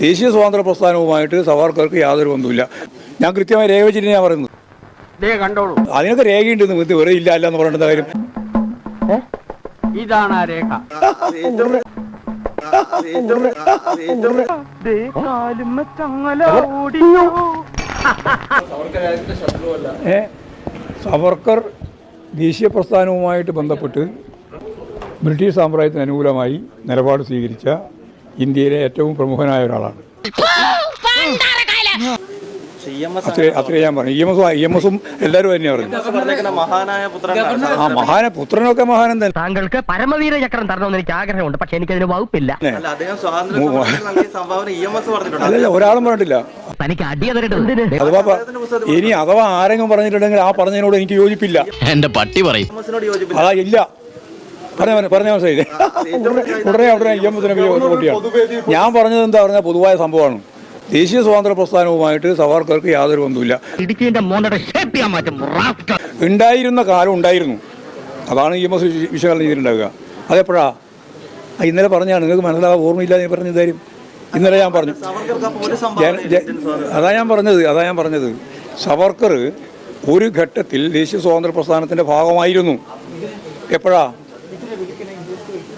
ദേശീയ സ്വാതന്ത്ര്യ പ്രസ്ഥാനവുമായിട്ട് സവാർക്കർക്ക് യാതൊരു ബന്ധമില്ല ഞാൻ കൃത്യമായി രേഖ വെച്ചിട്ട് ഞാൻ പറയുന്നു. കണ്ടോളൂ. അതിനൊക്കെ രേഖയുണ്ട് ഇത് വെറുതെ ഇല്ല അല്ല എന്ന് കാര്യം? ഇതാണ് ആ രേഖ. ഏ? സവർക്കർ ദേശീയ പ്രസ്ഥാനവുമായിട്ട് ബന്ധപ്പെട്ട് ബ്രിട്ടീഷ് സാമ്രാജ്യത്തിന് അനുകൂലമായി നിലപാട് സ്വീകരിച്ച ഇന്ത്യയിലെ ഏറ്റവും പ്രമുഖനായ ഒരാളാണ്. അത്രേ അത്രേ ഞാൻ പറഞ്ഞു. E M S E M എസും എല്ലാവരും തന്നെയാണ് പറഞ്ഞു പറഞ്ഞേക്കുന്ന മഹാനായ പുത്രൻ ആ മഹാന പുത്രനൊക്കെ മഹാനം തന്നെ. താങ്കൾക്ക് പരമവീര ചക്രം തരണമെന്ന് എനിക്ക് ആഗ്രഹമുണ്ട്. പക്ഷെ എനിക്ക് അതിന് വകുപ്പില്ല അല്ലല്ല ഒരാളും പറഞ്ഞിട്ടില്ല. തനിക്ക് അടിയ തരട്ടെ അഥവാ ഇനി അഥവാ ആരെങ്കിലും പറഞ്ഞിട്ടുണ്ടെങ്കിൽ ആ പറഞ്ഞതിനോട് എനിക്ക് യോജിപ്പില്ല. എന്റെ പട്ടി പറയും. അതാ ഇല്ല. പറഞ്ഞ പറഞ്ഞ മനസ്സിലായില്ലേ ഉടനെ ഉടനെ ഞാൻ പറഞ്ഞത് എന്താ പറഞ്ഞ പൊതുവായ സംഭവമാണ്. ദേശീയ സ്വാതന്ത്ര്യ പ്രസ്ഥാനവുമായിട്ട് സവാർക്കർക്ക് യാതൊരു ബന്ധവുമില്ല. ഇടുക്കിന്റെ മോന്നയുടെ ഷേപ്പ് ചെയ്യാൻ മാറ്റും റാസ്കൽ. ഉണ്ടായിരുന്ന കാലം ഉണ്ടായിരുന്നു. അതാണ് ഇ എം എസ് വിശകലനം ചെയ്തിട്ടുണ്ടാവുക. അതെപ്പോഴാ? ഇന്നലെ പറഞ്ഞാണ് നിങ്ങൾക്ക് മനസ്സിലാവാൻ ഓർമ്മയില്ല നീ പറഞ്ഞ കാര്യം. ഇന്നലെ ഞാൻ പറഞ്ഞു. അതാ ഞാൻ പറഞ്ഞത് അതാ ഞാൻ പറഞ്ഞത്. സവർക്കർ ഒരു ഘട്ടത്തിൽ ദേശീയ സ്വാതന്ത്ര്യ പ്രസ്ഥാനത്തിന്റെ ഭാഗമായിരുന്നു. എപ്പോഴാ?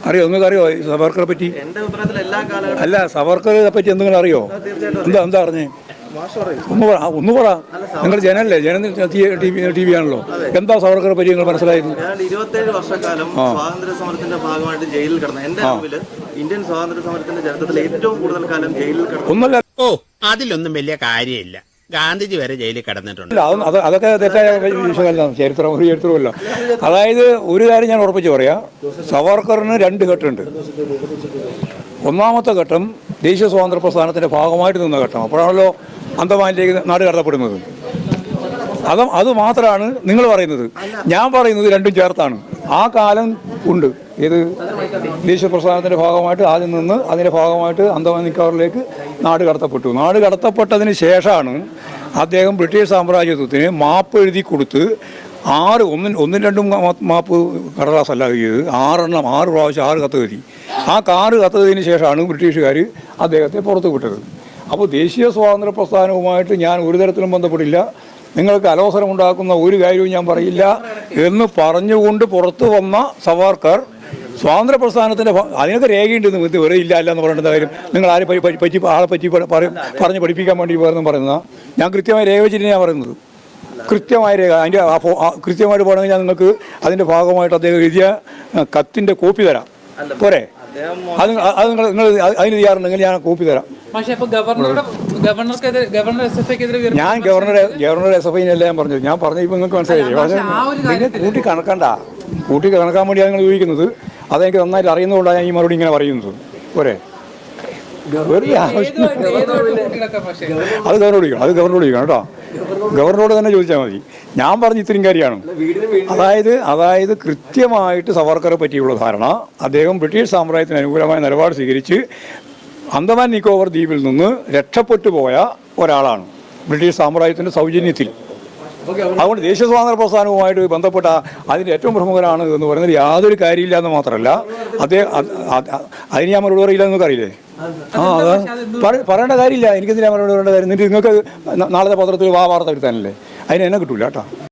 അറിയോ? നിങ്ങൾക്ക് അറിയോ ഈ സവർക്കറെ പറ്റി? അല്ല സവർക്കറെ പറ്റി എന്തെങ്കിലും അറിയോ? എന്താ എന്താ അറിഞ്ഞേ ഒന്ന് പറ ഒന്ന് പറ. നിങ്ങൾ ജനല്ലേ ജന ടി വി ആണല്ലോ. എന്താ സവർക്കറെ പറ്റി നിങ്ങൾ മനസ്സിലായത്? ഇരുപത്തേഴ് വർഷക്കാലം സ്വാതന്ത്ര്യ സമരത്തിന്റെ ഭാഗമായിട്ട് ജയിലിൽ കിടന്ന എന്റെ അറിവിൽ ഇന്ത്യൻ സ്വാതന്ത്ര്യ സമരത്തിന്റെ ചരിത്രത്തിൽ ഏറ്റവും കൂടുതൽ കാലം ജയിലിൽ കിടന്നു ഒന്നല്ല ഓ അതിലൊന്നും വലിയ കാര്യമില്ല. ഗാന്ധിജി വരെ ജയിലിൽ കിടന്നിട്ടുണ്ട്. അത് അത് അതൊക്കെ തെറ്റായ വിഷയമല്ല. ചരിത്രം ഒരു ചരിത്രമല്ല അതായത് ഒരു കാര്യം ഞാൻ ഉറപ്പിച്ച് പറയാം. സവർക്കറിന് രണ്ട് ഘട്ടമുണ്ട്. ഒന്നാമത്തെ ഘട്ടം ദേശീയ സ്വാതന്ത്ര്യ പ്രസ്ഥാനത്തിന്റെ ഭാഗമായിട്ട് നിന്ന ഘട്ടം. അപ്പോഴാണല്ലോ അന്തമാനിലേക്ക് നാട് കടത്തപ്പെടുന്നത്. അത് അത് മാത്രമാണ് നിങ്ങൾ പറയുന്നത്. ഞാൻ പറയുന്നത് രണ്ടും ചേർത്താണ്. ആ കാലം ഉണ്ട്. ഏത് ദേശീയ പ്രസ്ഥാനത്തിന്റെ ഭാഗമായിട്ട് ആദ്യം നിന്ന് അതിന്റെ ഭാഗമായിട്ട് അന്തമാൻ നിക്കാറിലേക്ക് നാട് കടത്തപ്പെട്ടു. നാട് കടത്തപ്പെട്ടതിന് ശേഷമാണ് അദ്ദേഹം ബ്രിട്ടീഷ് സാമ്രാജ്യത്വത്തിന് മാപ്പ് എഴുതി കൊടുത്ത് ആറ് ഒന്നും ഒന്നും രണ്ടും മാപ്പ് മാപ്പ് കടലാസല്ല ചെയ്തത് ആറെണ്ണം ആറ് പ്രാവശ്യം ആറ് കത്ത് എഴുതി. ആ കാറ് കത്തതിന് ശേഷമാണ് ബ്രിട്ടീഷുകാർ അദ്ദേഹത്തെ പുറത്തു വിട്ടത് അപ്പോൾ ദേശീയ സ്വാതന്ത്ര്യ പ്രസ്ഥാനവുമായിട്ട് ഞാൻ ഒരു തരത്തിലും ബന്ധപ്പെടില്ല. നിങ്ങൾക്ക് അലോസരമുണ്ടാക്കുന്ന ഒരു കാര്യവും ഞാൻ പറയില്ല. എന്ന് പറഞ്ഞുകൊണ്ട് പുറത്തു വന്ന സവാർക്കർ സ്വാതന്ത്ര്യ പ്രസ്ഥാനത്തിന്റെ അതിനൊക്കെ രേഖയുണ്ട് ഇത് വെറുതെ ഇല്ല അല്ല എന്ന് പറഞ്ഞിട്ട് കാര്യം? നിങ്ങൾ ആരെ പറ്റി ആളെ പറ്റി പറഞ്ഞ് പഠിപ്പിക്കാൻ വേണ്ടി പോയെന്ന് പറയുന്ന ഞാൻ കൃത്യമായി രേഖ വെച്ചിട്ട് ഞാൻ പറയുന്നത്. കൃത്യമായ രേഖ. അതിന്റെ കൃത്യമായിട്ട് പോകണമെങ്കിൽ ഞാൻ നിങ്ങൾക്ക് അതിന്റെ ഭാഗമായിട്ട് അദ്ദേഹം എഴുതിയ കത്തിന്റെ കോപ്പി തരാം. പോരെ? അത് നിങ്ങൾ- അത് നിങ്ങൾ നിങ്ങൾ അതിന് തയ്യാറുണ്ടെങ്കിൽ ഞാൻ കോപ്പി തരാം. പക്ഷേ ഗവർണറുടെ ഗവർണർക്കെതിരെ ഗവർണർ എസ് എഫ് ഐക്കെതിരെ ഞാൻ ഗവർണറെ ഗവർണർ എസ് എഫ് ഐനല്ല ഞാൻ പറഞ്ഞു ഞാൻ പറഞ്ഞു ഇപ്പൊ നിങ്ങൾക്ക് മനസ്സിലായില്ലേ? പക്ഷേ ഒരു നിങ്ങൾ കൂട്ടി കണക്കണ്ട. കൂട്ടി കണക്കാൻ വേണ്ടിയാണ് നിങ്ങൾ ചോദിക്കുന്നത്. അതെനിക്ക് നന്നായിട്ട് അറിയുന്നതുകൊണ്ടാണ് ഞാൻ ഈ മറുപടി ഇങ്ങനെ പറയുന്നത്. പോരെ. അത് ഗവർണറോട് ചോദിക്കണം അത് ഗവർണറോട് ചോദിക്കണം കേട്ടോ. ഗവർണറോട് തന്നെ ചോദിച്ചാൽ മതി. ഞാൻ പറഞ്ഞ ഇത്രയും കാര്യമാണ്. അതായത് അതായത് കൃത്യമായിട്ട് സവർക്കറെ പറ്റിയുള്ള ധാരണ അദ്ദേഹം ബ്രിട്ടീഷ് സാമ്രാജ്യത്തിന് അനുകൂലമായ നിലപാട് സ്വീകരിച്ച് അന്തമാൻ നിക്കോവർ ദ്വീപിൽ നിന്ന് രക്ഷപ്പെട്ടു പോയ ഒരാളാണ് ബ്രിട്ടീഷ് സാമ്രാജ്യത്തിന്റെ സൗജന്യത്തിൽ. അതുകൊണ്ട് ദേശീയ സ്വാതന്ത്ര്യ പ്രസ്ഥാനവുമായിട്ട് ബന്ധപ്പെട്ട അതിന്റെ ഏറ്റവും പ്രമുഖരാണ് എന്ന് പറയുന്നത് യാതൊരു കാര്യമില്ല എന്ന് മാത്രമല്ല അദ്ദേഹം അത് അത് അതിന് ഞാൻ മറുപടി പറയില്ല എന്നൊക്കെ അറിയില്ലേ ആ അത് പറയേണ്ട കാര്യമില്ല. എനിക്കെന്തിനാ പറയേണ്ട കാര്യം എന്നിട്ട് നിങ്ങൾക്ക് നാളത്തെ പത്രത്തിൽ വാ വാർത്ത എടുത്താനല്ലേ അതിന് എന്നെ കിട്ടൂല കേട്ടോ.